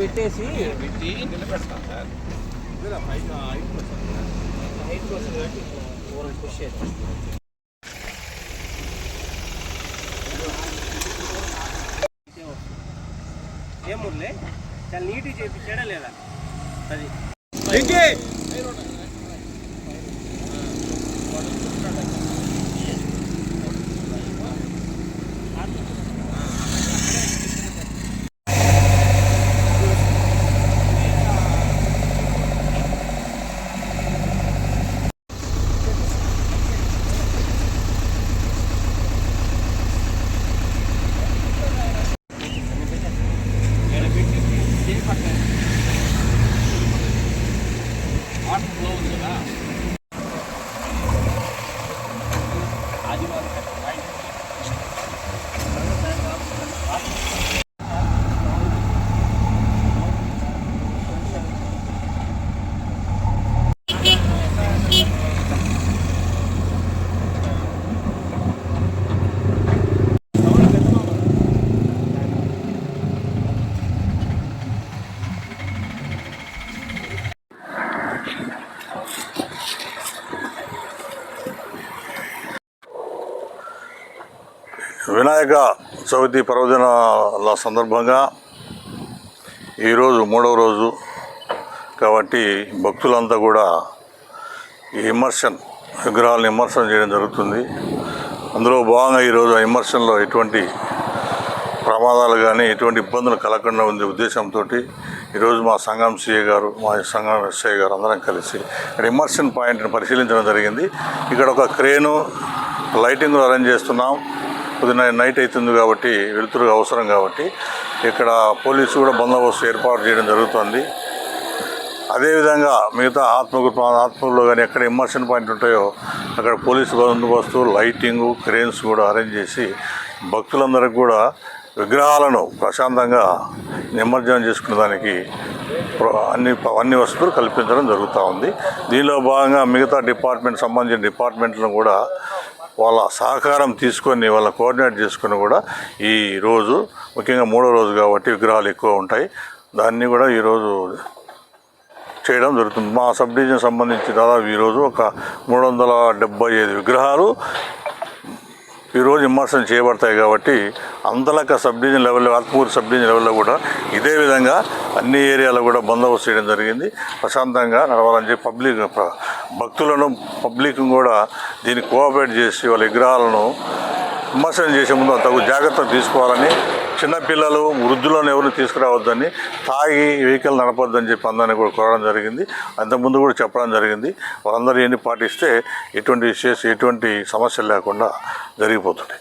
పెట్టేసి పెట్టి నిలబెడతాం sir. Height వస్తుంది కాబట్టి ఓవర్ పుష్ చేస్తాం ఏం మురళి? చాలా నీట్గా చేయించాడా లేదా? అది. వాటర్ ఫ్లో ఉంది కదా వినాయక చవితి పర్వదినాల సందర్భంగా ఈరోజు మూడవ రోజు కాబట్టి భక్తులంతా కూడా ఈ ఇమర్షన్ విగ్రహాలను ఇమర్షన్ చేయడం జరుగుతుంది. అందులో భాగంగా ఈరోజు ఆ ఇమర్షన్లో ఎటువంటి ప్రమాదాలు కానీ ఎటువంటి ఇబ్బందులు కలగకుండా ఉండే ఉద్దేశంతో ఈరోజు మా సంఘం సీఏ గారు మా సంఘం ఎస్ఐ గారు అందరం కలిసి ఇక్కడ ఇమర్షన్ పాయింట్ని పరిశీలించడం జరిగింది. ఇక్కడ ఒక క్రేను లైటింగ్ అరేంజ్ చేస్తున్నాం. కొద్దిగా నైట్ అవుతుంది కాబట్టి వెలుతురు అవసరం కాబట్టి ఇక్కడ పోలీసు కూడా బందోబస్తు ఏర్పాటు చేయడం జరుగుతుంది. అదేవిధంగా మిగతా ఆత్మగురు ఆత్మగురులో కానీ ఎక్కడ ఇమర్షన్ పాయింట్ ఉంటాయో అక్కడ పోలీసు బందోబస్తు లైటింగు క్రేన్స్ కూడా అరేంజ్ చేసి భక్తులందరికీ కూడా విగ్రహాలను ప్రశాంతంగా నిమజ్జనం చేసుకునే దానికి అన్ని అన్ని వసతులు కల్పించడం జరుగుతూ ఉంది. దీనిలో భాగంగా మిగతా డిపార్ట్మెంట్ సంబంధించిన డిపార్ట్మెంట్లను కూడా వాళ్ళ సహకారం తీసుకొని వాళ్ళ కోఆర్డినేట్ తీసుకొని కూడా ఈ రోజు ముఖ్యంగా మూడో రోజు కాబట్టి విగ్రహాలు ఎక్కువ ఉంటాయి. దాన్ని కూడా ఈరోజు చేయడం జరుగుతుంది. మా సబ్ డివిజన్ సంబంధించి దాదాపు ఈరోజు ఒక మూడు వందల డెబ్బై ఐదు విగ్రహాలు ఈరోజు విమర్శనం చేయబడతాయి కాబట్టి అంతలక సబ్ డివిజన్ లెవెల్లో ఆత్మూరు సబ్ డివిజన్ లెవెల్లో కూడా ఇదే విధంగా అన్ని ఏరియాలో కూడా బందోబస్తు చేయడం జరిగింది. ప్రశాంతంగా నడవాలని చెప్పి పబ్లిక్ భక్తులను పబ్లిక్ కూడా దీన్ని కోఆపరేట్ చేసి వాళ్ళ విగ్రహాలను విమర్శనం చేసే ముందు తగు జాగ్రత్త తీసుకోవాలని చిన్నపిల్లలు వృద్ధులను ఎవరిని తీసుకురావద్దని తాగి వెహికల్ నడపొద్దని చెప్పి అందరినీ కూడా కోరడం జరిగింది. అంతకుముందు కూడా చెప్పడం జరిగింది. వాళ్ళందరూ ఎన్ని పాటిస్తే ఎటువంటి ఇష్యూస్ ఎటువంటి సమస్యలు లేకుండా జరిగిపోతుంది